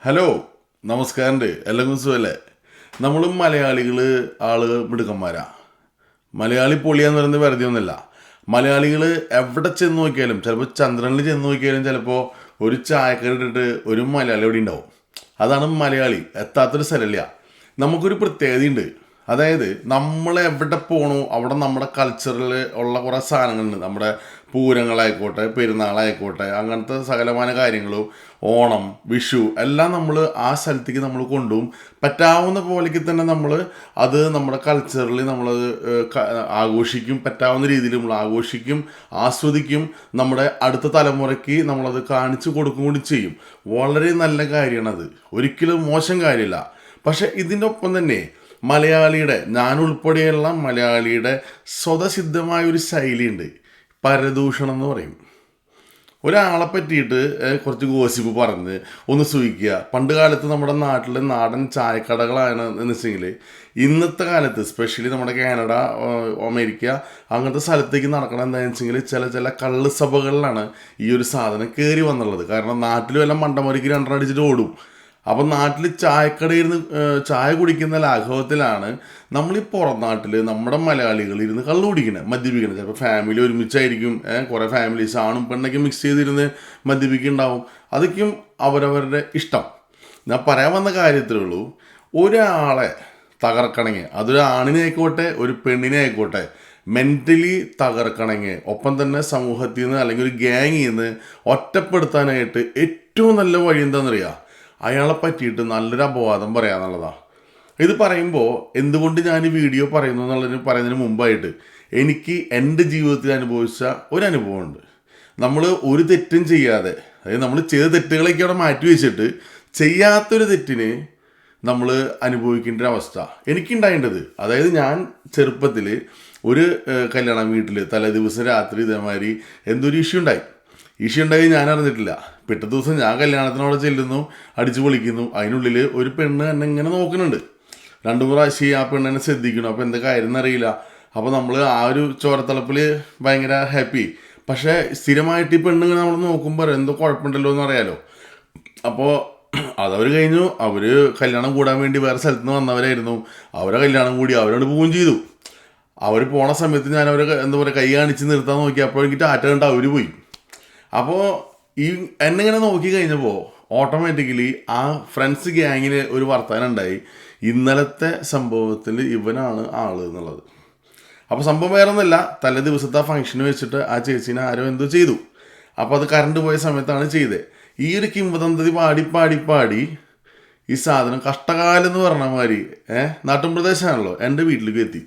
Hello നമസ്കാരമുണ്ട് എല്ലാവർക്കും സുഖമല്ലേ നമ്മളും മലയാളികൾ ആൾ മിടുക്കന്മാരാ. മലയാളി പൊളിയാന്ന് പറയുന്നത് വെറുതെ ഒന്നുമില്ല. മലയാളികൾ എവിടെ ചെന്ന് നോക്കിയാലും ചിലപ്പോൾ ചന്ദ്രനിൽ ചെന്ന് നോക്കിയാലും ചിലപ്പോൾ ഒരു ചായക്കറി ഇട്ടിട്ട് ഒരു മലയാളി ഇവിടെ ഉണ്ടാവും. അതാണ് മലയാളി. എത്താത്തൊരു സ്ഥലമില്ല. നമുക്കൊരു പ്രത്യേകതയുണ്ട്. അതായത് നമ്മൾ എവിടെ പോകണോ അവിടെ നമ്മുടെ കൾച്ചറിൽ ഉള്ള കുറേ സാധനങ്ങളുണ്ട്. നമ്മുടെ പൂരങ്ങളായിക്കോട്ടെ പെരുന്നാളായിക്കോട്ടെ അങ്ങനത്തെ സകലമായ കാര്യങ്ങളും ഓണം വിഷു എല്ലാം നമ്മൾ ആ സ്ഥലത്തേക്ക് നമ്മൾ കൊണ്ടുപോകും. പറ്റാവുന്ന പോലേക്ക് തന്നെ നമ്മൾ അത് നമ്മുടെ കൾച്ചറിൽ നമ്മൾ ആഘോഷിക്കും. പറ്റാവുന്ന രീതിയിൽ നമ്മൾ ആഘോഷിക്കും ആസ്വദിക്കും. നമ്മുടെ അടുത്ത തലമുറയ്ക്ക് നമ്മളത് കാണിച്ചു കൊടുക്കും കൂടി ചെയ്യും. വളരെ നല്ല കാര്യമാണത് ഒരിക്കലും മോശം കാര്യമില്ല പക്ഷെ ഇതിന്റെ ഒപ്പം തന്നെ മലയാളിയുടെ ഞാൻ ഉൾപ്പെടെയുള്ള മലയാളിയുടെ സ്വതസിദ്ധമായ ഒരു ശൈലിയുണ്ട്. പരദൂഷണം എന്ന് പറയും. ഒരാളെ പറ്റിയിട്ട് കുറച്ച് ഗോസിപ്പ് പറഞ്ഞ് ഒന്ന് സൂചിക്കുക. പണ്ട് കാലത്ത് നമ്മുടെ നാട്ടിലെ നാടൻ ചായക്കടകളാണ് എന്ന് വെച്ചെങ്കിൽ ഇന്നത്തെ കാലത്ത് സ്പെഷ്യലി നമ്മുടെ കാനഡ അമേരിക്ക അങ്ങനത്തെ സ്ഥലത്തേക്ക് നടക്കണം എന്താണെന്ന് വെച്ചെങ്കിൽ ചില ചില കള്ള് സഭകളിലാണ് ഈ ഒരു സാധനം കയറി വന്നുള്ളത്. കാരണം നാട്ടിലും എല്ലാം മണ്ടമരിക്ക് രണ്ടെണ്ണം അടിച്ചിട്ട് ഓടും. അപ്പം നാട്ടിൽ ചായക്കടയിൽ നിന്ന് ചായ കുടിക്കുന്ന ലാഘവത്തിലാണ് നമ്മൾ ഈ പുറം നാട്ടിൽ നമ്മുടെ മലയാളികൾ ഇരുന്ന് കള്ളു കുടിക്കുന്നത് മദ്യപിക്കുന്നത് ചിലപ്പോൾ ഫാമിലി ഒരുമിച്ചായിരിക്കും കുറേ ഫാമിലീസ് ആണും പെണ്ണൊക്കെ മിക്സ് ചെയ്തിരുന്ന് മദ്യപിക്കുന്നുണ്ടാവും അതൊക്കെയും അവരവരുടെ ഇഷ്ടം. ഞാൻ പറയാൻ വന്ന കാര്യത്തേ ഉള്ളൂ ഒരാളെ തകർക്കണമെങ്കിൽ അതൊരു ആണിനെ ആയിക്കോട്ടെ ഒരു പെണ്ണിനെ ആയിക്കോട്ടെ മെന്റലി തകർക്കണമെങ്കിൽ ഒപ്പം തന്നെ സമൂഹത്തിൽ നിന്ന് അല്ലെങ്കിൽ ഒരു ഗ്യാങ്ങിൽ നിന്ന് ഒറ്റപ്പെടുത്താനായിട്ട് ഏറ്റവും നല്ല വഴി എന്താണെന്നറിയാം അയാളെ പറ്റിയിട്ട് നല്ലൊരു അപവാദം പറയാന്നുള്ളതാണ് ഇത് പറയുമ്പോൾ എന്തുകൊണ്ട് ഞാൻ ഈ വീഡിയോ പറയുന്നു എന്നുള്ളതിന് പറയുന്നതിന് മുമ്പായിട്ട് എനിക്ക് എന്റെ ജീവിതത്തിൽ അനുഭവിച്ച ഒരു അനുഭവമുണ്ട്. നമ്മൾ ഒരു തെറ്റും ചെയ്യാതെ അതായത് നമ്മൾ ചെയ്ത തെറ്റുകളൊക്കെ അവിടെ മാറ്റി വെച്ചിട്ട് ചെയ്യാത്തൊരു തെറ്റിന് നമ്മൾ അനുഭവിക്കേണ്ട ഒരു അവസ്ഥ എനിക്കുണ്ടായേണ്ടത് അതായത് ഞാൻ ചെറുപ്പത്തിൽ ഒരു കല്യാണം വീട്ടിൽ തലേ ദിവസം രാത്രി ഇതേമാതിരി എന്തൊരു ഇഷ്യൂ ഉണ്ടായി. ഇഷ്യൂ ഉണ്ടായി ഞാൻ അറിഞ്ഞിട്ടില്ല. പിറ്റേ ദിവസം ഞാൻ കല്യാണത്തിനോട് ചെല്ലുന്നു അടിച്ചു പൊളിക്കുന്നു. അതിനുള്ളിൽ ഒരു പെണ്ണ് എന്നെ ഇങ്ങനെ നോക്കുന്നുണ്ട്. രണ്ടു പ്രാവശ്യം ആ പെണ്ണിനെ ശ്രദ്ധിക്കണം അപ്പോൾ എന്താ കാര്യം എന്നറിയില്ല. അപ്പോൾ നമ്മൾ ആ ഒരു ചോരത്തളപ്പിൽ ഭയങ്കര ഹാപ്പി പക്ഷേ സ്ഥിരമായിട്ട് ഈ പെണ്ണ് ഇങ്ങനെ നമ്മൾ നോക്കുമ്പോൾ എന്തോ കുഴപ്പമുണ്ടല്ലോ എന്ന് അറിയാലോ അപ്പോൾ അതവർ കഴിഞ്ഞു. അവർ കല്യാണം കൂടാൻ വേണ്ടി വേറെ സ്ഥലത്ത് നിന്ന് വന്നവരായിരുന്നു. അവരെ കല്യാണം കൂടി അവരോട് പോവുകയും ചെയ്തു. അവർ പോണ സമയത്ത് ഞാൻ അവരെ എന്താ പറയുക കൈ കാണിച്ച് നിർത്താൻ നോക്കി. അപ്പോഴേക്ക് ടാറ്റ കണ്ട് അവർ പോയി. അപ്പോൾ ഈ എന്നെ ഇങ്ങനെ നോക്കി കഴിഞ്ഞപ്പോൾ ഓട്ടോമാറ്റിക്കലി ആ ഫ്രണ്ട്സ് ഗ്യാങ്ങിന് ഒരു വർത്തമാനം ഉണ്ടായി. ഇന്നലത്തെ സംഭവത്തിൽ ഇവനാണ് ആൾ എന്നുള്ളത്. അപ്പോൾ സംഭവം വേറെ ഒന്നുമില്ല തലേ ദിവസത്തെ ആ ഫംഗ്ഷന് വെച്ചിട്ട് ആ ചേച്ചീനെ ആരോ എന്തോ ചെയ്തു. അപ്പോൾ അത് കറണ്ട് പോയ സമയത്താണ് ചെയ്തത് ഈ ഒരു കിംവദന്തതി പാടി പാടി പാടി ഈ സാധനം കഷ്ടകാലം എന്ന് പറഞ്ഞ മാതിരി ഏഹ് നാട്ടും പ്രദേശമാണല്ലോ എന്റെ വീട്ടിലേക്ക് എത്തി.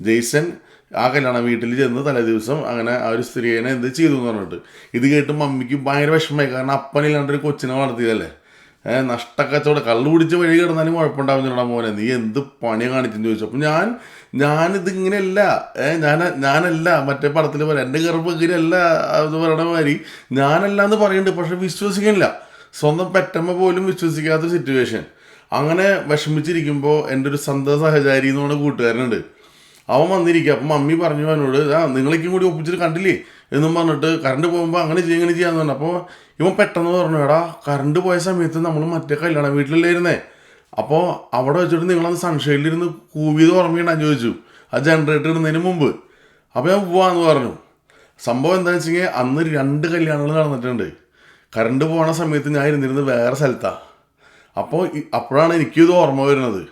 ജെയ്സൺ ആ കല്യാണ വീട്ടിൽ ചെന്ന് തലേ ദിവസം അങ്ങനെ ആ ഒരു സ്ത്രീനെ എന്ത് ചെയ്തു എന്ന് പറഞ്ഞിട്ട്. ഇത് കേട്ട് മമ്മിക്ക് ഭയങ്കര വിഷമമായി. കാരണം അപ്പനില്ലാണ്ട് ഒരു കൊച്ചിനെ വളർത്തിയതല്ലേ? ഏഹ് നഷ്ടക്കച്ചവടം. കള്ളു പിടിച്ച് വഴി കിടന്നാലും കുഴപ്പമുണ്ടാവുന്നില്ലടാ മോനെ. നീ എന്ത് പണി കാണിച്ചെന്ന് ചോദിച്ചു. അപ്പം ഞാൻ ഞാനിതിങ്ങനെയല്ല. ഏഹ് ഞാൻ ഞാനല്ല. മറ്റേ പടത്തിൽ പോലെ എന്റെ ഗർഭം ഇങ്ങനെയല്ല എന്ന് പറയണ മാതിരി ഞാനല്ല എന്ന് പറയുന്നുണ്ട് പക്ഷെ വിശ്വസിക്കുന്നില്ല. സ്വന്തം പെറ്റമ്മ പോലും വിശ്വസിക്കാത്ത സിറ്റുവേഷൻ അങ്ങനെ വിഷമിച്ചിരിക്കുമ്പോൾ എന്റെ ഒരു സന്ത സഹചാരി എന്ന് പറഞ്ഞ കൂട്ടുകാരനുണ്ട്. അവൻ വന്നിരിക്കുക അപ്പം മമ്മി പറഞ്ഞു അവനോട് ആ നിങ്ങളേക്കും കൂടി ഒപ്പിച്ചിട്ട് കണ്ടില്ലേ? എന്നും പറഞ്ഞിട്ട് കറണ്ട് പോകുമ്പോൾ അങ്ങനെ ചെയ്യും ഇങ്ങനെ ചെയ്യാന്ന് പറഞ്ഞു. അപ്പോൾ ഇവൻ പെട്ടെന്ന് പറഞ്ഞു എടാ കറണ്ട് പോയ സമയത്ത് നമ്മൾ മറ്റേ കല്യാണ വീട്ടിലല്ലായിരുന്നേ? അപ്പോൾ അവിടെ വെച്ചിട്ട് നിങ്ങളന്ന് സൺഷൈഡിലിരുന്ന് കൂവിയത് ഓർമ്മയുണ്ടാന്ന് ചോദിച്ചു. ആ ജനറേറ്റർ ഇടുന്നതിന് മുമ്പ്. അപ്പോൾ ഞാൻ പോവാന്ന് പറഞ്ഞു. സംഭവം എന്താണെന്ന് വെച്ചെങ്കിൽ അന്ന് രണ്ട് കല്യാണങ്ങൾ നടന്നിട്ടുണ്ട്. കറണ്ട് പോണ സമയത്ത് ഞാൻ ഇരുന്നിരുന്നത് വേറെ സ്ഥലത്താണ് അപ്പോൾ അപ്പോഴാണ് എനിക്കിത് ഓർമ്മ വരുന്നത്.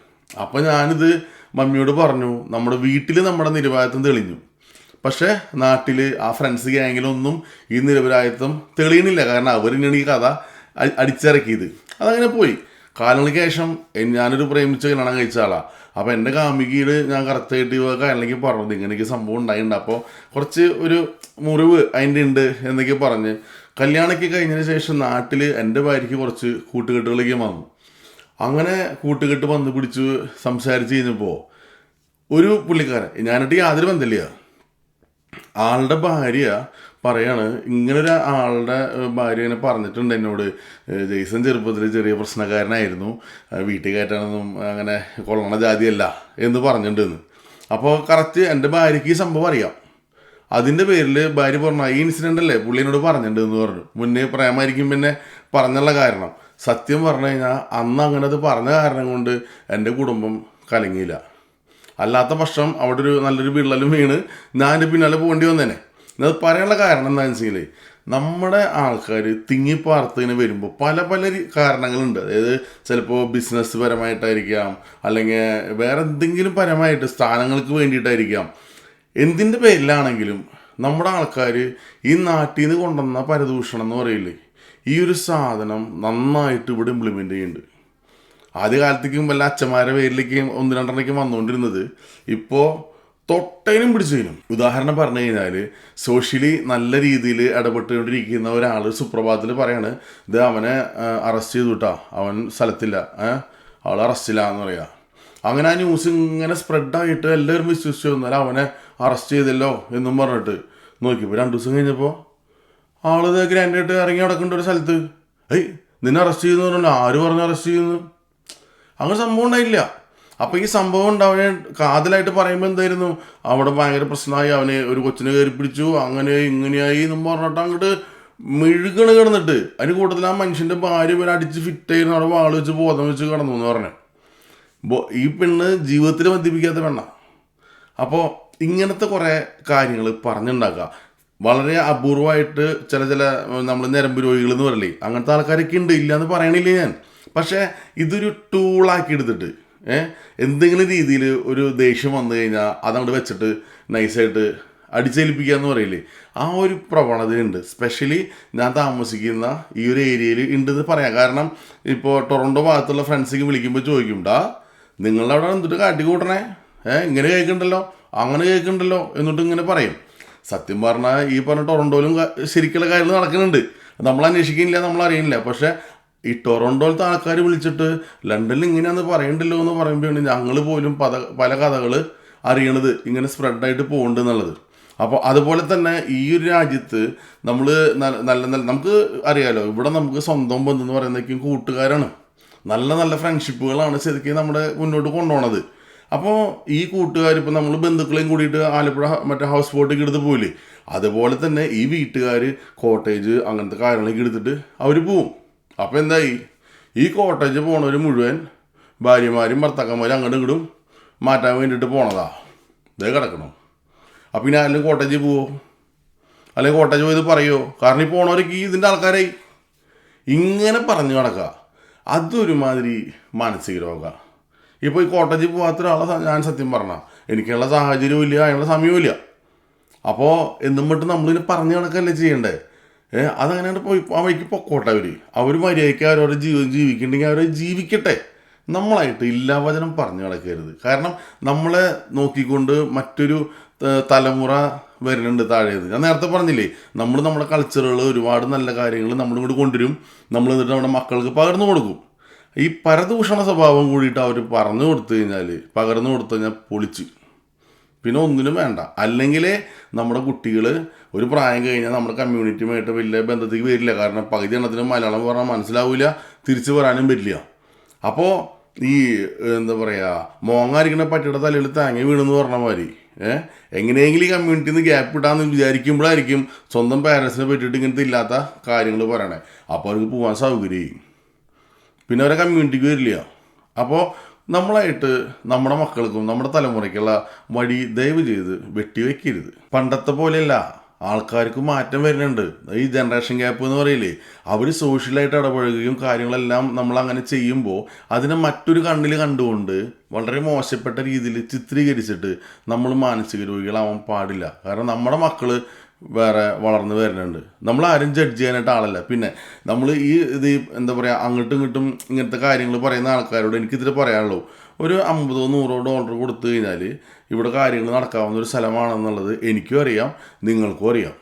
അപ്പോൾ ഞാനിത് മമ്മിയോട് പറഞ്ഞു നമ്മുടെ വീട്ടിൽ നമ്മുടെ നിരപരാധിത്വം തെളിഞ്ഞു. പക്ഷേ നാട്ടിൽ ആ ഫ്രണ്ട്സ് ഗ്യാങ്ങിലൊന്നും ഈ നിരപരാധിത്വം തെളിയണില്ല. കാരണം അവർ ഇങ്ങനെ ഈ കഥ അടിച്ചിറക്കിയത്. അതങ്ങനെ പോയി. കാലങ്ങൾക്ക് ശേഷം ഞാനൊരു പ്രേമിച്ച കല്യാണം കഴിച്ച ആളാണ് അപ്പോൾ എന്റെ കാമികയിൽ ഞാൻ കറക്റ്റായിട്ട് ഇവ കാലിലേക്ക് പറഞ്ഞത്. ഇങ്ങനെയൊക്കെ സംഭവം ഉണ്ടായിട്ടുണ്ട്. അപ്പോൾ കുറച്ച് ഒരു മുറിവ് അതിന്റെ ഉണ്ട് എന്നൊക്കെ പറഞ്ഞ് കല്യാണമൊക്കെ കഴിഞ്ഞതിന് ശേഷം നാട്ടിൽ എന്റെ ഭാര്യയ്ക്ക് കുറച്ച് കൂട്ടുകെട്ടുകളൊക്കെ വന്നു. അങ്ങനെ കൂട്ടുകെട്ട് വന്ന് പിടിച്ച് സംസാരിച്ച് കഴിഞ്ഞപ്പോൾ ഒരു പുള്ളിക്കാരൻ ഞാനിട്ട് യാതൊരു ബന്ധമില്ല. ആളുടെ ഭാര്യ പറയാണ് ഇങ്ങനൊരു ആളുടെ ഭാര്യ ഇങ്ങനെ പറഞ്ഞിട്ടുണ്ട് എന്നോട്. ജെയ്സൺ ചെറുപ്പത്തിൽ ചെറിയ പ്രശ്നക്കാരനായിരുന്നു. വീട്ടിൽ കയറ്റാനൊന്നും അങ്ങനെ കൊള്ളണ ജാതിയല്ല എന്ന് പറഞ്ഞിട്ടുണ്ടെന്ന്. അപ്പോൾ കറക്റ്റ് എന്റെ ഭാര്യയ്ക്ക് ഈ സംഭവം അറിയാം. അതിന്റെ പേരിൽ ഭാര്യ പറഞ്ഞു ഈ ഇൻസിഡന്റ് അല്ലേ പുള്ളിനോട് എന്നോട് പറഞ്ഞിട്ടുണ്ട് എന്ന് പറഞ്ഞു. മുന്നേ പ്രേമായിരിക്കും പിന്നെ പറഞ്ഞുള്ള കാരണം. സത്യം പറഞ്ഞു കഴിഞ്ഞാൽ അന്ന് അങ്ങനെ അത് പറഞ്ഞ കാരണം കൊണ്ട് എന്റെ കുടുംബം കലങ്ങിയില്ല. അല്ലാത്ത പക്ഷം അവിടെ ഒരു നല്ലൊരു വിള്ളലും വീണ് ഞാൻ പിന്നാലെ പോകേണ്ടി വന്നേനെ. അത് പറയാനുള്ള കാരണം എന്താണെന്ന് വെച്ചെങ്കിൽ നമ്മുടെ ആൾക്കാർ തിങ്ങിപ്പാർത്തതിന് വരുമ്പോൾ പല പല കാരണങ്ങളുണ്ട്. അതായത് ചിലപ്പോൾ ബിസിനസ് പരമായിട്ടായിരിക്കാം അല്ലെങ്കിൽ വേറെ എന്തെങ്കിലും പരമായിട്ട് സ്ഥാനങ്ങൾക്ക് വേണ്ടിയിട്ടായിരിക്കാം. എന്തിന്റെ പേരിലാണെങ്കിലും നമ്മുടെ ആൾക്കാർ ഈ നാട്ടിൽ നിന്ന് കൊണ്ടുവന്ന പരദൂഷണം എന്ന് പറയില്ലേ? ഈ ഒരു സാധനം നന്നായിട്ട് ഇവിടെ ഇംപ്ലിമെന്റ് ചെയ്യുന്നുണ്ട്. ആദ്യ കാലത്തേക്കും വല്ല അച്ഛന്മാരുടെ പേരിലേക്കും ഒന്ന് രണ്ടെണ്ണയ്ക്കും വന്നുകൊണ്ടിരുന്നത് ഇപ്പോൾ തൊട്ടതിനും പിടിച്ചതിനും ഉദാഹരണം പറഞ്ഞു കഴിഞ്ഞാൽ സോഷ്യലി നല്ല രീതിയിൽ ഇടപെട്ടുകൊണ്ടിരിക്കുന്ന ഒരാൾ സുപ്രഭാതത്തിൽ പറയാണ് ഇത് അവനെ അറസ്റ്റ് ചെയ്തു കേട്ടാ അവൻ സ്ഥലത്തില്ല. ആൾ അറസ്റ്റില്ല എന്ന് പറയാ. അങ്ങനെ ആ ന്യൂസ് ഇങ്ങനെ സ്പ്രെഡായിട്ട് എല്ലാവരും വിശ്വസിച്ചു വന്നാൽ അവനെ അറസ്റ്റ് ചെയ്തല്ലോ എന്നും പറഞ്ഞിട്ട്. നോക്കിയപ്പോൾ രണ്ട് ദിവസം കഴിഞ്ഞപ്പോൾ ആളിത് ഗ്രാൻഡായിട്ട് ഇറങ്ങി നടക്കേണ്ട ഒരു സ്ഥലത്ത്. ഏയ് നിന്നെ അറസ്റ്റ് ചെയ്യുന്നു പറഞ്ഞു ആര് പറഞ്ഞു അറസ്റ്റ് ചെയ്യുന്നു? അങ്ങനെ സംഭവം ഉണ്ടായില്ല. അപ്പോൾ ഈ സംഭവം ഉണ്ടാവണ കാതലായിട്ട് പറയുമ്പോൾ എന്തായിരുന്നു? അവിടെ ഭയങ്കര പ്രശ്നമായി. അവനെ ഒരു കൊച്ചിനെ കയറി പിടിച്ചു. അങ്ങനെ ഇങ്ങനെയായി എന്നും പറഞ്ഞിട്ട് അങ്ങോട്ട് മെഴുകണ് കിടന്നിട്ട്. അതിന് കൂട്ടത്തിൽ ആ മനുഷ്യന്റെ ഭാര്യ ഇവരെ അടിച്ച് ഫിറ്റ് ആയിരുന്നു. അവിടെ വാൾ വെച്ച് ബോധം വെച്ച് കിടന്നു എന്ന് പറഞ്ഞു. ഈ പെണ്ണ് ജീവിതത്തിൽ മദ്യപിക്കാത്ത പെണ്ണ. അപ്പോൾ ഇങ്ങനത്തെ കുറേ കാര്യങ്ങൾ പറഞ്ഞുണ്ടാക്കുക. വളരെ അപൂർവമായിട്ട് ചില ചില നമ്മൾ ഞരമ്പ് രോഗികൾ എന്ന് പറയില്ലേ അങ്ങനത്തെ ആൾക്കാരൊക്കെ ഉണ്ട്. ഇല്ല എന്ന് പറയണില്ല ഞാൻ. പക്ഷേ ഇതൊരു ടൂളാക്കി എടുത്തിട്ട് എന്തെങ്കിലും രീതിയിൽ ഒരു ദേഷ്യം വന്നു കഴിഞ്ഞാൽ അതങ്ങോട്ട് വെച്ചിട്ട് നൈസായിട്ട് അടിച്ചേൽപ്പിക്കുക എന്ന് പറയില്ലേ ആ ഒരു പ്രവണതയുണ്ട്. സ്പെഷ്യലി ഞാൻ താമസിക്കുന്ന ഈ ഒരു ഏരിയയിൽ ഉണ്ടെന്ന് പറയാം. കാരണം ഇപ്പോൾ ടൊറന്റോ ഭാഗത്തുള്ള ഫ്രണ്ട്സിക്ക് വിളിക്കുമ്പോൾ ചോദിക്കും ഡാ നിങ്ങളുടെ അവിടെ എന്തിട്ട് കാട്ടിക്കൂട്ടണേ ഏഹ് ഇങ്ങനെ കേൾക്കണ്ടല്ലോ? അങ്ങനെ കേൾക്കണ്ടല്ലോ? എന്നിട്ട് ഇങ്ങനെ പറയും. സത്യം പറഞ്ഞാൽ ഈ പറഞ്ഞ ടൊറൻഡോയിലും ശരിക്കുള്ള കാര്യങ്ങൾ നടക്കുന്നുണ്ട്. നമ്മൾ അന്വേഷിക്കുന്നില്ല നമ്മൾ അറിയുന്നില്ല. പക്ഷേ ഈ ടൊറൻഡോയിലത്തെ ആൾക്കാർ വിളിച്ചിട്ട് ലണ്ടനിൽ ഇങ്ങനെയാന്ന് പറയണ്ടല്ലോ എന്ന് പറയുമ്പോഴാണ് ഞങ്ങൾ പോലും പല പല കഥകൾ അറിയണത് ഇങ്ങനെ സ്പ്രെഡായിട്ട് പോകുന്നുണ്ട് എന്നുള്ളത്. അപ്പോൾ അതുപോലെ തന്നെ ഈ ഒരു രാജ്യത്ത് നമ്മൾ നല്ല നല്ല നല്ല നമുക്ക് അറിയാലോ ഇവിടെ നമുക്ക് സ്വന്തം ബന്ധം എന്ന് പറയുന്നതൊക്കെ കൂട്ടുകാരാണ്. നല്ല നല്ല ഫ്രണ്ട്ഷിപ്പുകളാണ് ശരിക്കും നമ്മുടെ മുന്നോട്ട് കൊണ്ടുപോണത്. അപ്പോൾ ഈ കൂട്ടുകാർ ഇപ്പോൾ നമ്മൾ ബന്ധുക്കളെയും കൂടിയിട്ട് ആലപ്പുഴ മറ്റേ ഹൗസ് ബോട്ടൊക്കെ എടുത്ത് പോയില്ലേ അതുപോലെ തന്നെ ഈ വീട്ടുകാർ കോട്ടേജ് അങ്ങനത്തെ കാര്യങ്ങളൊക്കെ എടുത്തിട്ട് അവർ പോവും. അപ്പോൾ എന്തായി? ഈ കോട്ടേജ് പോണവർ മുഴുവൻ ഭാര്യമാരും ഭർത്താക്കന്മാരും അങ്ങോട്ടും ഇങ്ങോട്ടും മാറ്റാൻ വേണ്ടിയിട്ട് പോണതാ. ഇതേ കിടക്കണം. അപ്പം ഇനി ആരെങ്കിലും കോട്ടേജിൽ പോവോ? അല്ലെങ്കിൽ കോട്ടേജ് പോയത് പറയുമോ കാരണം ഈ പോണവരൊക്കെ ഈ ഇതിന്റെ ആൾക്കാരായി. ഇങ്ങനെ പറഞ്ഞു കിടക്കുക അതൊരുമാതിരി മാനസിക രോഗമാണ് ഇപ്പോൾ ഈ കോട്ടേജിൽ പോകാത്ത ഒരാളെ ഞാൻ സത്യം പറഞ്ഞ. എനിക്കുള്ള സാഹചര്യവും ഇല്ല അതിനുള്ള സമയവും ഇല്ല അപ്പോൾ എന്നും വിട്ട് നമ്മളിതിന് പറഞ്ഞു കിടക്കല്ലേ ചെയ്യണ്ടേ? ഏ അതങ്ങനെയാണ് പോയി ആ വഴിക്ക് പൊക്കോട്ടെ അവർ അവർ മര്യാദയ്ക്ക് അവരവരുടെ ജീവിതം ജീവിക്കണ്ടെങ്കിൽ അവരെ ജീവിക്കട്ടെ. നമ്മളായിട്ട് ഇല്ലാവചനം പറഞ്ഞു കിടക്കരുത് കാരണം നമ്മളെ നോക്കിക്കൊണ്ട് മറ്റൊരു തലമുറ വരുന്നുണ്ട് താഴേത് ഞാൻ നേരത്തെ പറഞ്ഞില്ലേ നമ്മൾ നമ്മുടെ കൾച്ചറുകൾ ഒരുപാട് നല്ല കാര്യങ്ങൾ നമ്മളിങ്ങോട്ട് കൊണ്ടുവരും. നമ്മൾ എന്നിട്ട് നമ്മുടെ മക്കൾക്ക് പകർന്നു കൊടുക്കും. ഈ പരദൂഷണ സ്വഭാവം കൂടിയിട്ട് അവർ പറഞ്ഞു കൊടുത്തു കഴിഞ്ഞാൽ പകർന്നു കൊടുത്തു കഴിഞ്ഞാൽ പൊളിച്ച്. പിന്നെ ഒന്നിനും വേണ്ട. അല്ലെങ്കിൽ നമ്മുടെ കുട്ടികൾ ഒരു പ്രായം കഴിഞ്ഞാൽ നമ്മുടെ കമ്മ്യൂണിറ്റിയുമായിട്ട് വലിയ ബന്ധത്തേക്ക് വരില്ല. കാരണം പകുതി എണ്ണത്തിന് മലയാളം പറഞ്ഞാൽ മനസ്സിലാവില്ല തിരിച്ചു വരാനും പറ്റില്ല. അപ്പോൾ ഈ എന്താ പറയുക മോങ്ങായിരിക്കണ പട്ടിയുടെ തലയിൽ താങ്ങി വീണെന്ന് പറഞ്ഞ മാതിരി ഏഹ് എങ്ങനെയെങ്കിലും ഈ കമ്മ്യൂണിറ്റിന്ന് ഗ്യാപ്പ് ഇടാന്ന് വിചാരിക്കുമ്പോഴായിരിക്കും സ്വന്തം പാരൻസിനെ പറ്റിയിട്ട് ഇങ്ങനത്തെ ഇല്ലാത്ത കാര്യങ്ങൾ പറയണേ. അപ്പോൾ അവർക്ക് പോകാൻ സൗകര്യം പിന്നെ അവരെ കമ്മ്യൂണിറ്റിക്ക് വരില്ല. അപ്പോൾ നമ്മളായിട്ട് നമ്മുടെ മക്കൾക്കും നമ്മുടെ തലമുറയ്ക്കുള്ള വഴി ദയവ് ചെയ്ത് വെട്ടിവെക്കരുത് പണ്ടത്തെ പോലെയല്ല. ആൾക്കാർക്ക് മാറ്റം വരുന്നുണ്ട്. ഈ ജനറേഷൻ ഗ്യാപ്പ് എന്ന് പറയില്ലേ? അവർ സോഷ്യലായിട്ട് ഇടപഴകുകയും കാര്യങ്ങളെല്ലാം നമ്മൾ അങ്ങനെ ചെയ്യുമ്പോൾ അതിനെ മറ്റൊരു കണ്ണിൽ കണ്ടുകൊണ്ട് വളരെ മോശപ്പെട്ട രീതിയിൽ ചിത്രീകരിച്ചിട്ട് നമ്മൾ മാനസിക രോഗികളാവാൻ പാടില്ല. കാരണം നമ്മുടെ മക്കൾ വേറെ വളർന്നു വരുന്നുണ്ട്. നമ്മൾ ആരും ജഡ്ജ് ചെയ്യാനായിട്ട് ആളല്ല. പിന്നെ നമ്മൾ ഈ ഇത് എന്താ പറയുക അങ്ങോട്ടും ഇങ്ങോട്ടും ഇങ്ങനത്തെ കാര്യങ്ങൾ പറയുന്ന ആൾക്കാരോട് എനിക്കിതിൽ പറയാനുള്ളൂ. ഒരു അമ്പതോ നൂറോ ഡോളർ കൊടുത്തു കഴിഞ്ഞാൽ ഇവിടെ കാര്യങ്ങൾ നടക്കാവുന്ന ഒരു സ്ഥലമാണെന്നുള്ളത് എനിക്കും അറിയാം നിങ്ങൾക്കും അറിയാം.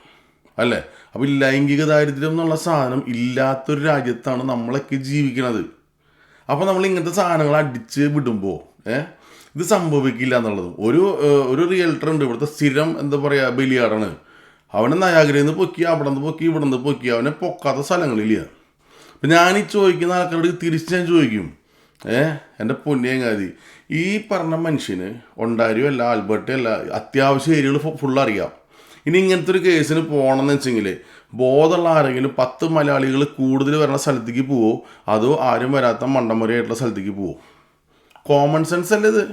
അല്ലേ? അപ്പോൾ ലൈംഗിക ദാരിദ്ര്യം എന്നുള്ള സാധനം ഇല്ലാത്തൊരു രാജ്യത്താണ് നമ്മളൊക്കെ ജീവിക്കുന്നത് അപ്പോൾ നമ്മൾ ഇങ്ങനത്തെ സാധനങ്ങൾ അടിച്ച് വിടുമ്പോൾ ഏഹ് ഇത് സംഭവിക്കില്ല എന്നുള്ളത്. ഒരു ഒരു റിയൽറ്റർ ഉണ്ട്. ഇവിടുത്തെ സ്ഥിരം എന്താ പറയുക ബലിയാടാണ്. അവനെ നയാഗ്രയിൽ നിന്ന് പൊക്കി അവിടെ നിന്ന് പൊക്കി ഇവിടെ നിന്ന് പൊക്കി. അവനെ പൊക്കാത്ത സ്ഥലങ്ങളില്ല. അപ്പം ഞാൻ ഈ ചോദിക്കുന്ന ആൾക്കാരോട് തിരിച്ച് ഞാൻ ചോദിക്കും. ഏ എന്റെ പൊന്നിയങ്ങാതി ഈ പറഞ്ഞ മനുഷ്യന് ഒണ്ടാരിയോ അല്ല ആൽബർട്ടോ അല്ല അത്യാവശ്യം ഏരിയകൾ ഫുൾ അറിയാം. ഇനി ഇങ്ങനത്തെ ഒരു കേസിന് പോകണമെന്ന് വെച്ചെങ്കിൽ ബോധമുള്ള ആരെങ്കിലും പത്ത് മലയാളികൾ കൂടുതൽ വരുന്ന സ്ഥലത്തേക്ക് പോവോ? അതോ ആരും വരാത്ത മണ്ടമുറയായിട്ടുള്ള സ്ഥലത്തേക്ക് പോവോ? കോമൺ സെൻസ് അല്ലേ ഇത്?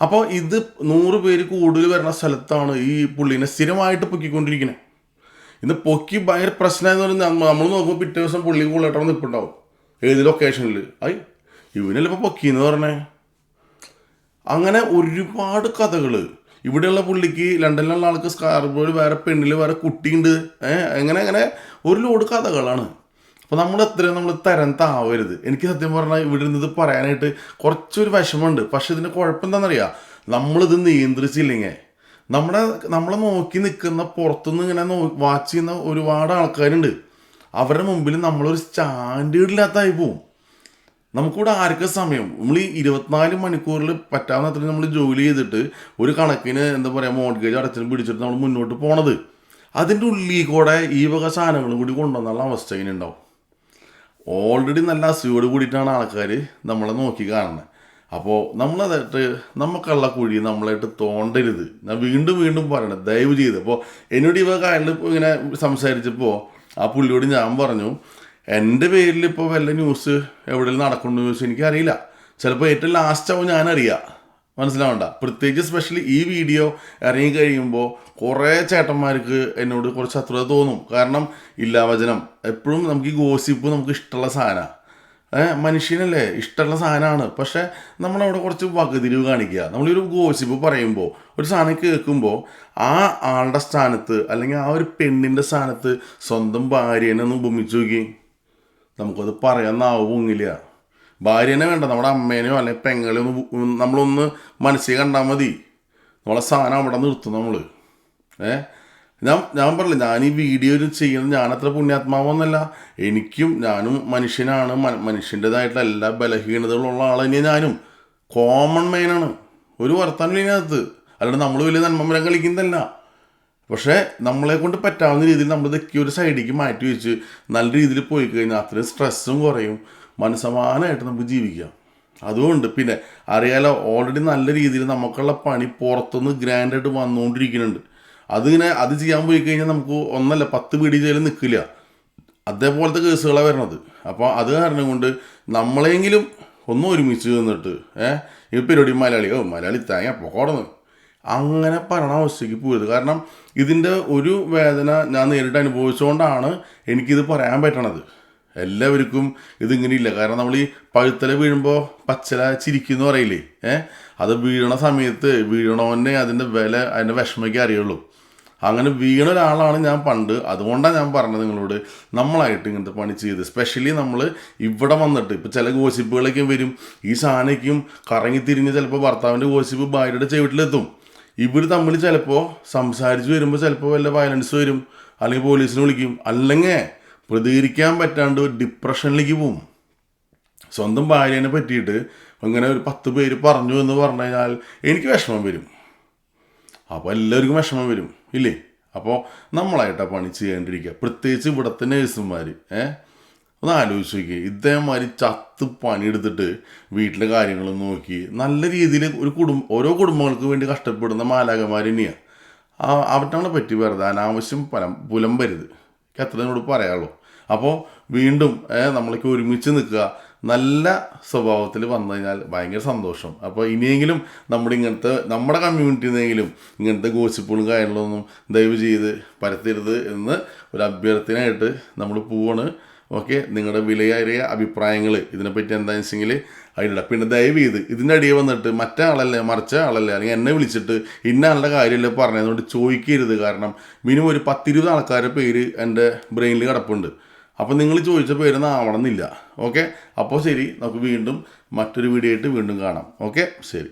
അപ്പോൾ ഇത് നൂറ് പേര് കൂടുതൽ വരുന്ന സ്ഥലത്താണ് ഈ പുള്ളിനെ സ്ഥിരമായിട്ട് പൊക്കിക്കൊണ്ടിരിക്കുന്നത് ഇന്ന് പൊക്കി ഭയങ്കര പ്രശ്നമായെന്ന് പറഞ്ഞാൽ നമ്മൾ നോക്കുമ്പോൾ പിറ്റേ ദിവസം പുള്ളി കൂടുതലായിട്ട് നിൽപ്പുണ്ടാവും. ഏത് ലൊക്കേഷനിൽ ഐ ഇവനല്ല ഇപ്പോൾ പൊക്കിയെന്ന് പറഞ്ഞേ? അങ്ങനെ ഒരുപാട് കഥകൾ ഇവിടെയുള്ള പുള്ളിക്ക് ലണ്ടനിലുള്ള ആൾക്ക് സ്കാർബോയിൽ വേറെ പെണ്ണിൽ വേറെ കുട്ടിയുണ്ട്. ഏഹ് അങ്ങനെ അങ്ങനെ ഒരു ലോഡ് കഥകളാണ്. അപ്പോൾ നമ്മൾ എത്രയും നമ്മൾ തരം താവരുത്. എനിക്ക് സത്യം പറഞ്ഞാൽ ഇവിടെ നിന്ന് ഇത് പറയാനായിട്ട് കുറച്ചൊരു വിഷമമുണ്ട്. പക്ഷെ ഇതിന്റെ കുഴപ്പം എന്താണെന്നറിയാം നമ്മളിത് നിയന്ത്രിച്ചില്ലെങ്കിൽ നമ്മുടെ നമ്മളെ നോക്കി നിൽക്കുന്ന പുറത്തുനിന്ന് ഇങ്ങനെ നോ വാച്ച് ചെയ്യുന്ന ഒരുപാട് ആൾക്കാരുണ്ട്. അവരുടെ മുമ്പിൽ നമ്മളൊരു സ്റ്റാൻഡേർഡ് ഇല്ലാത്തായി പോവും. നമുക്കിവിടെ ആർക്കും സമയം? നമ്മൾ ഈ ഇരുപത്തിനാല് മണിക്കൂറിൽ പറ്റാവുന്ന അത്രയും നമ്മൾ ജോലി ചെയ്തിട്ട് ഒരു കണക്കിന് എന്താ പറയുക മോഡ്ഗേജ് അടച്ചിട്ട് പിടിച്ചിട്ട് നമ്മൾ മുന്നോട്ട് പോണത്. അതിന്റെ ഉള്ളിൽ കൂടെ ഈ വക സാധനങ്ങളും കൂടി കൊണ്ടുവന്നുള്ള അവസ്ഥ ഇങ്ങനെ ഉണ്ടാവും ഓൾറെഡി നല്ല അസുഖയോട് കൂടിയിട്ടാണ് ആൾക്കാർ നമ്മളെ നോക്കി കാണുന്നത് അപ്പോൾ നമ്മളതായിട്ട് നമുക്കുള്ള കുഴി നമ്മളായിട്ട് തോണ്ടരുത്. ഞാൻ വീണ്ടും വീണ്ടും പറയണം ദയവ് ചെയ്ത്. അപ്പോൾ എന്നോട് ഇവ കാലിൽ ഇങ്ങനെ സംസാരിച്ചപ്പോൾ ആ പുള്ളിയോട് ഞാൻ പറഞ്ഞു എന്റെ പേരിൽ ഇപ്പോൾ വല്ല ന്യൂസ് എവിടെയെങ്കിലും നടക്കുന്നു ചോദിച്ചാൽ എനിക്കറിയില്ല. ചിലപ്പോൾ ഏറ്റവും ലാസ്റ്റ് ആവും ഞാനറിയാം. മനസ്സിലാവണ്ട. പ്രത്യേകിച്ച് സ്പെഷ്യലി ഈ വീഡിയോ ഇറങ്ങി കഴിയുമ്പോൾ കുറേ ചേട്ടന്മാർക്ക് എന്നോട് കുറച്ച് ശത്രുത തോന്നും. കാരണം ഇല്ലാവചനം. എപ്പോഴും നമുക്ക് ഈ ഗോസിപ്പ് നമുക്ക് ഇഷ്ടമുള്ള സാധനമാണ് മനുഷ്യനല്ലേ? ഇഷ്ടമുള്ള സാധനമാണ് പക്ഷെ നമ്മളവിടെ കുറച്ച് വകതിരിവ് കാണിക്കുക. നമ്മളൊരു ഗോസിപ്പ് പറയുമ്പോൾ ഒരു സാധനം കേൾക്കുമ്പോൾ ആ ആളുടെ സ്ഥാനത്ത് അല്ലെങ്കിൽ ആ ഒരു പെണ്ണിന്റെ സ്ഥാനത്ത് സ്വന്തം ഭാര്യേനെ ഒന്ന് ഉപമിച്ചു നോക്കി. നമുക്കത് പറയാൻ നാവ് പൊങ്ങില്ല. ഭാര്യനെ വേണ്ട നമ്മുടെ അമ്മേനെയോ അല്ലെങ്കിൽ പെങ്ങളെയോ ഒന്ന് നമ്മളൊന്ന് മനസ്സിൽ കണ്ടാൽ മതി. നമ്മളെ സാധനം അവിടെ നിർത്തും നമ്മൾ ഏ? ഞാൻ ഞാൻ പറഞ്ഞില്ല ഞാൻ ഈ വീഡിയോ ചെയ്യുന്നത് ഞാനത്ര പുണ്യാത്മാവെന്നല്ല. എനിക്കും ഞാനും മനുഷ്യനാണ്. മനുഷ്യന്റെതായിട്ടുള്ള എല്ലാ ബലഹീനതകളുള്ള ആൾ തന്നെയാണ് ഞാനും. കോമൺ മെയിനാണ് ഒരു വർത്താനം ഇതിനകത്ത്. അല്ലാണ്ട് നമ്മൾ വലിയ നന്മമരം കളിക്കുന്നതല്ല. പക്ഷേ നമ്മളെ കൊണ്ട് പറ്റാവുന്ന രീതിയിൽ നമ്മൾ ഇതൊക്കെ ഒരു സൈഡിലേക്ക് മാറ്റി വെച്ച് നല്ല രീതിയിൽ പോയി കഴിഞ്ഞാൽ അത്രയും സ്ട്രെസ്സും കുറയും. മനസ്സമാനമായിട്ട് നമുക്ക് ജീവിക്കാം. അതുകൊണ്ട് പിന്നെ അറിയാലോ ഓൾറെഡി നല്ല രീതിയിൽ നമുക്കുള്ള പണി പുറത്തുനിന്ന് ഗ്രാൻഡായിട്ട് വന്നുകൊണ്ടിരിക്കുന്നുണ്ട്. അതിങ്ങനെ അത് ചെയ്യാൻ പോയി കഴിഞ്ഞാൽ നമുക്ക് ഒന്നല്ല പത്ത് പിടി ചെയ്യലും നിൽക്കില്ല. അതേപോലത്തെ കേസുകളാണ് വരണത് അപ്പോൾ അത് കാരണം കൊണ്ട് നമ്മളെങ്കിലും ഒന്നും ഒരുമിച്ച് നിന്നിട്ട് ഏഹ് ഈ പരിപാടി മലയാളി ഓ മലയാളി തേങ്ങ പോകണമെന്ന് അങ്ങനെ പറയണ അവസ്ഥയ്ക്ക് പോയത്. കാരണം ഇതിന്റെ ഒരു വേദന ഞാൻ നേരിട്ട് അനുഭവിച്ചുകൊണ്ടാണ് എനിക്കിത് പറയാൻ പറ്റണത്. എല്ലാവർക്കും ഇതിങ്ങനെ ഇല്ല കാരണം നമ്മൾ ഈ പഴുത്തല വീഴുമ്പോൾ പച്ചല ചിരിക്കുന്നു പറയില്ലേ? ഏഹ് അത് വീഴണ സമയത്ത് വീഴണവനെ അതിന്റെ വില അതിന്റെ വിഷമയ്ക്ക് അറിയുള്ളൂ. അങ്ങനെ വീണ ഒരാളാണ് ഞാൻ പണ്ട്. അതുകൊണ്ടാണ് ഞാൻ പറഞ്ഞത് നിങ്ങളോട് നമ്മളായിട്ട് ഇങ്ങനത്തെ പണി ചെയ്ത്. സ്പെഷ്യലി നമ്മൾ ഇവിടെ വന്നിട്ട് ഇപ്പോൾ ചില ഗോസിപ്പുകളൊക്കെ വരും. ഈ സാധനയ്ക്കും കറങ്ങി തിരിഞ്ഞ് ചിലപ്പോൾ ഭർത്താവിന്റെ ഗോസിപ്പ് ഭാര്യയുടെ ചെവിട്ടിലെത്തും. ഇവർ തമ്മിൽ ചിലപ്പോൾ സംസാരിച്ച് വരുമ്പോൾ ചിലപ്പോൾ വല്ല വയലൻസ് വരും. അല്ലെങ്കിൽ പോലീസിനെ വിളിക്കും. അല്ലെങ്കിൽ പ്രതികരിക്കാൻ പറ്റാണ്ട് ഒരു ഡിപ്രഷനിലേക്ക് പോവും. സ്വന്തം ഭാര്യനെ പറ്റിയിട്ട് അങ്ങനെ ഒരു പത്ത് പേര് പറഞ്ഞു എന്ന് പറഞ്ഞു കഴിഞ്ഞാൽ എനിക്ക് വിഷമം വരും. അപ്പോൾ എല്ലാവർക്കും വിഷമം വരും ഇല്ലേ? അപ്പോൾ നമ്മളായിട്ടാണ് പണി ചെയ്യേണ്ടിരിക്കുക. പ്രത്യേകിച്ച് ഇവിടുത്തെ നേഴ്സുമാർ ഏ? ഒന്ന് ആലോചിച്ച് നോക്കി ഇതേമാതിരി ചത്ത് പണിയെടുത്തിട്ട് വീട്ടിലെ കാര്യങ്ങൾ നോക്കി. നല്ല രീതിയിൽ ഒരു കുടുംബം ഓരോ കുടുംബങ്ങൾക്ക് വേണ്ടി കഷ്ടപ്പെടുന്ന മാലാകന്മാർ തന്നെയാണ് അവറ്റങ്ങളെ പറ്റി വെറുതെ അനാവശ്യം പലം എനിക്ക് അത്ര എന്നോട് പറയാനുള്ളൂ അപ്പോൾ വീണ്ടും നമ്മളൊക്കെ ഒരുമിച്ച് നിൽക്കുക. നല്ല സ്വഭാവത്തിൽ വന്നു കഴിഞ്ഞാൽ ഭയങ്കര സന്തോഷം. അപ്പോൾ ഇനിയെങ്കിലും നമ്മുടെ ഇങ്ങനത്തെ നമ്മുടെ കമ്മ്യൂണിറ്റിയിൽ നിന്നെങ്കിലും ഇങ്ങനത്തെ ഗോസിപ്പുകളും കാര്യങ്ങളൊന്നും ദയവ് ചെയ്ത് പരത്തരുത് എന്ന് ഒരു അഭ്യർത്ഥനയായിട്ട് നമ്മൾ പോവാണ്. ഓക്കെ? നിങ്ങളുടെ വിലയേറിയ അഭിപ്രായങ്ങൾ ഇതിനെപ്പറ്റി എന്താണെന്ന് വെച്ചെങ്കിൽ അതിലിടാം പിന്നെ ദയവ് ചെയ്ത് ഇതിന്റെ അടിയെ വന്നിട്ട് മറ്റേ ആളല്ലേ മറിച്ച ആളല്ലേ അല്ലെങ്കിൽ എന്നെ വിളിച്ചിട്ട് ഇന്ന ആളുടെ കാര്യമല്ലേ പറഞ്ഞതുകൊണ്ട് ചോദിക്കരുത്. കാരണം മിനിമം ഒരു പത്തിരുപത് ആൾക്കാരുടെ പേര് എന്റെ ബ്രെയിനിൽ കിടപ്പുണ്ട്. അപ്പോൾ നിങ്ങൾ ചോദിച്ച പേരൊന്നും ആവണമെന്നില്ല. ഓക്കെ? അപ്പോൾ ശരി നമുക്ക് വീണ്ടും മറ്റൊരു വീഡിയോ ആയിട്ട് വീണ്ടും കാണാം. ഓക്കെ? ശരി.